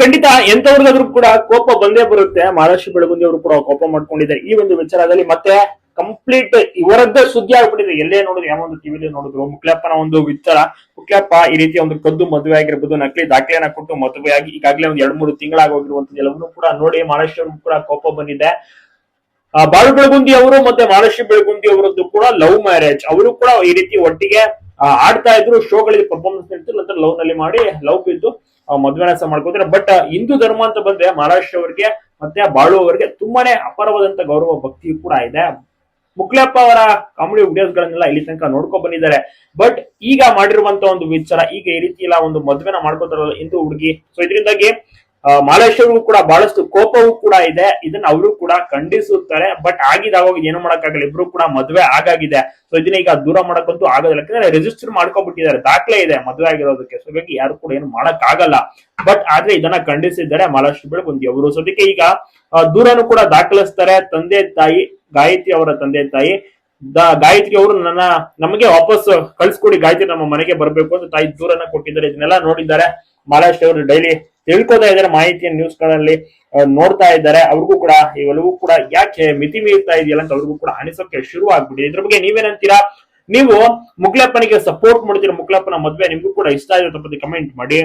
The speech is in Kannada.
ಖಂಡಿತ ಎಂತವ್ರಿಗಾದ್ರೂ ಕೂಡ ಕೋಪ ಬಂದೇ ಬರುತ್ತೆ. ಮಹಾರಾಷ್ಟ್ರ ಬೆಳಗುಂದಿ ಅವರು ಕೂಡ ಕೋಪ ಮಾಡ್ಕೊಂಡಿದ್ದಾರೆ. ಈ ಒಂದು ವಿಚಾರದಲ್ಲಿ ಮತ್ತೆ ಕಂಪ್ಲೀಟ್ ಇವರದ್ದೇ ಸುದ್ದಿ ಆಗ್ಬಿಟ್ಟಿದೆ. ಎಲ್ಲೇ ನೋಡಿದ್ರು, ಯಾವ ಒಂದು ಟಿವಿಲಿ ನೋಡಿದ್ರು. ಮುಕ್ಲಪ್ಪನ ಒಂದು ವಿಚಾರ. ಮುಖ್ಯಪ್ಪ ಈ ರೀತಿ ಒಂದು ಕದ್ದು ಮದುವೆ ಆಗಿರ್ಬೋದು, ನಕಲಿ ದಾಖಲೆಯನ್ನ ಕೊಟ್ಟು ಮದುವೆ ಆಗಿ ಈಗಾಗಲೇ ಒಂದು ಎರಡ್ ಮೂರು ತಿಂಗಳಾಗೋಗಿರುವಂತದ್ದು ಎಲ್ಲವನ್ನೂ ಕೂಡ ನೋಡಿ ಮಹಾರಾಷ್ಟ್ರ ಕೂಡ ಕೋಪ ಬಂದಿದೆ. ಬಾಳು ಬೆಳಗುಂದಿ ಅವರು ಮತ್ತೆ ಮಹಾರಾಷ್ಟ್ರ ಬೆಳಗುಂದಿ ಅವರದ್ದು ಕೂಡ ಲವ್ ಮ್ಯಾರೇಜ್. ಅವರು ಕೂಡ ಈ ರೀತಿ ಒಟ್ಟಿಗೆ ಆಡ್ತಾ ಇದ್ರು. ಶೋಗಳಿಗೆ ಪರ್ಫಾರ್ಮೆನ್ಸ್ ನೀಡ್ತಿದ್ರು ನಂತರ ಲವ್ನಲ್ಲಿ ಮಾಡಿ, ಲವ್ ಬಿದ್ದು ಮದ್ವೆನ ಮಾಡ್ಕೋತಾರೆ ಬಟ್ ಹಿಂದೂ ಧರ್ಮ ಅಂತ ಬಂದ್ರೆ ಮಹಾರಾಷ್ಟ್ರ ಅವರಿಗೆ ಮತ್ತೆ ಬಾಳು ಅವರಿಗೆ ತುಂಬಾನೇ ಅಪಾರವಾದಂತ ಗೌರವ ಭಕ್ತಿ ಕೂಡ ಇದೆ. ಮುಕ್ಲಪ್ಪ ಅವರ ಕಾಮಿಡಿ ವಿಡಿಯೋಸ್ ಗಳನ್ನೆಲ್ಲ ಇಲ್ಲಿ ತನಕ ನೋಡ್ಕೊಂಡ್ ಬಂದಿದ್ದಾರೆ. ಬಟ್ ಈಗ ಮಾಡಿರುವಂತ ಒಂದು ವಿಚಾರ, ಈಗ ಈ ರೀತಿ ಇಲ್ಲ ಒಂದು ಮದ್ವೆನ ಮಾಡ್ಕೋತಾರಲ್ಲ ಹಿಂದೂ ಹುಡುಗಿ. ಸೊ ಇದರಿಂದಾಗಿ ಮಹಾರಾಷ್ಟ್ರಗೂ ಕೂಡ ಬಹಳಷ್ಟು ಕೋಪವೂ ಕೂಡ ಇದೆ. ಇದನ್ನ ಅವರು ಕೂಡ ಖಂಡಿಸುತ್ತಾರೆ. ಬಟ್ ಆಗಿದಾಗ ಏನು ಮಾಡಕ್ಕಾಗಲ್ಲ. ಇಬ್ರು ಕೂಡ ಮದುವೆ ಆಗಾಗಿದೆ. ಸೊ ಇದನ್ನ ಈಗ ದೂರ ಮಾಡಕ್ಕಂತೂ ಆಗೋದಿಲ್ಲ. ಯಾಕಂದ್ರೆ ರಿಜಿಸ್ಟರ್ ಮಾಡ್ಕೊಂಡ್ಬಿಟ್ಟಿದ್ದಾರೆ. ದಾಖಲೆ ಇದೆ ಮದುವೆ ಆಗಿರೋದಕ್ಕೆ. ಸೊ ಹಾಗಾಗಿ ಯಾರು ಕೂಡ ಏನು ಮಾಡಕ್ ಆಗಲ್ಲ ಬಟ್ ಆದ್ರೆ ಇದನ್ನ ಖಂಡಿಸಿದ್ದಾರೆ ಮಹಾಲಕ್ಷ್ಮಿ ಬೆಳಗುಂದಿ ಅವರು. ಸೊ ಅದಕ್ಕೆ ಈಗ ದೂರನು ಕೂಡ ದಾಖಲಿಸ್ತಾರೆ. ತಂದೆ, ತಾಯಿ, ಗಾಯತ್ರಿ ಅವರ ತಂದೆ, ತಾಯಿ. ಗಾಯತ್ರಿ ಅವರು ನನ್ನ, ನಮಗೆ ವಾಪಸ್ ಕಳ್ಸ್ಕೊಡಿ. ಗಾಯತ್ರಿ ನಮ್ಮ ಮನೆಗೆ ಬರಬೇಕು ಅಂತ ತಾಯಿ ದೂರನ ಕೊಟ್ಟಿದ್ದಾರೆ. ಇದನ್ನೆಲ್ಲ ನೋಡಿದ್ದಾರೆ ಮಹಾರಾಷ್ಟ್ರ ಅವರು ಡೈಲಿ ತಿಳ್ಕೊತಾ ಇದ್ದಾರೆ ಮಾಹಿತಿಯ ನ್ಯೂಸ್ಗಳಲ್ಲಿ ನೋಡ್ತಾ ಇದ್ದಾರೆ. ಅವ್ರಿಗೂ ಕೂಡ ಇವೆಲ್ಲವೂ ಕೂಡ ಯಾಕೆ ಮಿತಿ ಮೀರ್ತಾ ಇದೆಯಲ್ಲ ಅಂತ ಅವ್ರಿಗೂ ಕೂಡ ಅನಿಸೋಕೆ ಶುರು ಆಗ್ಬಿಟ್ಟಿದೆ. ಇದ್ರ ಬಗ್ಗೆ ನೀವೇನಂತೀರಾ ನೀವು ಮುಗ್ಲಪ್ಪನಿಗೆ ಸಪೋರ್ಟ್ ಮಾಡ್ತೀರಾ, ಮುಗ್ಲಪ್ಪನ ಮದ್ವೆ ನಿಮ್ಗೂ ಕೂಡ ಇಷ್ಟ ತಪ್ಪದೆ ಕಮೆಂಟ್ ಮಾಡಿ.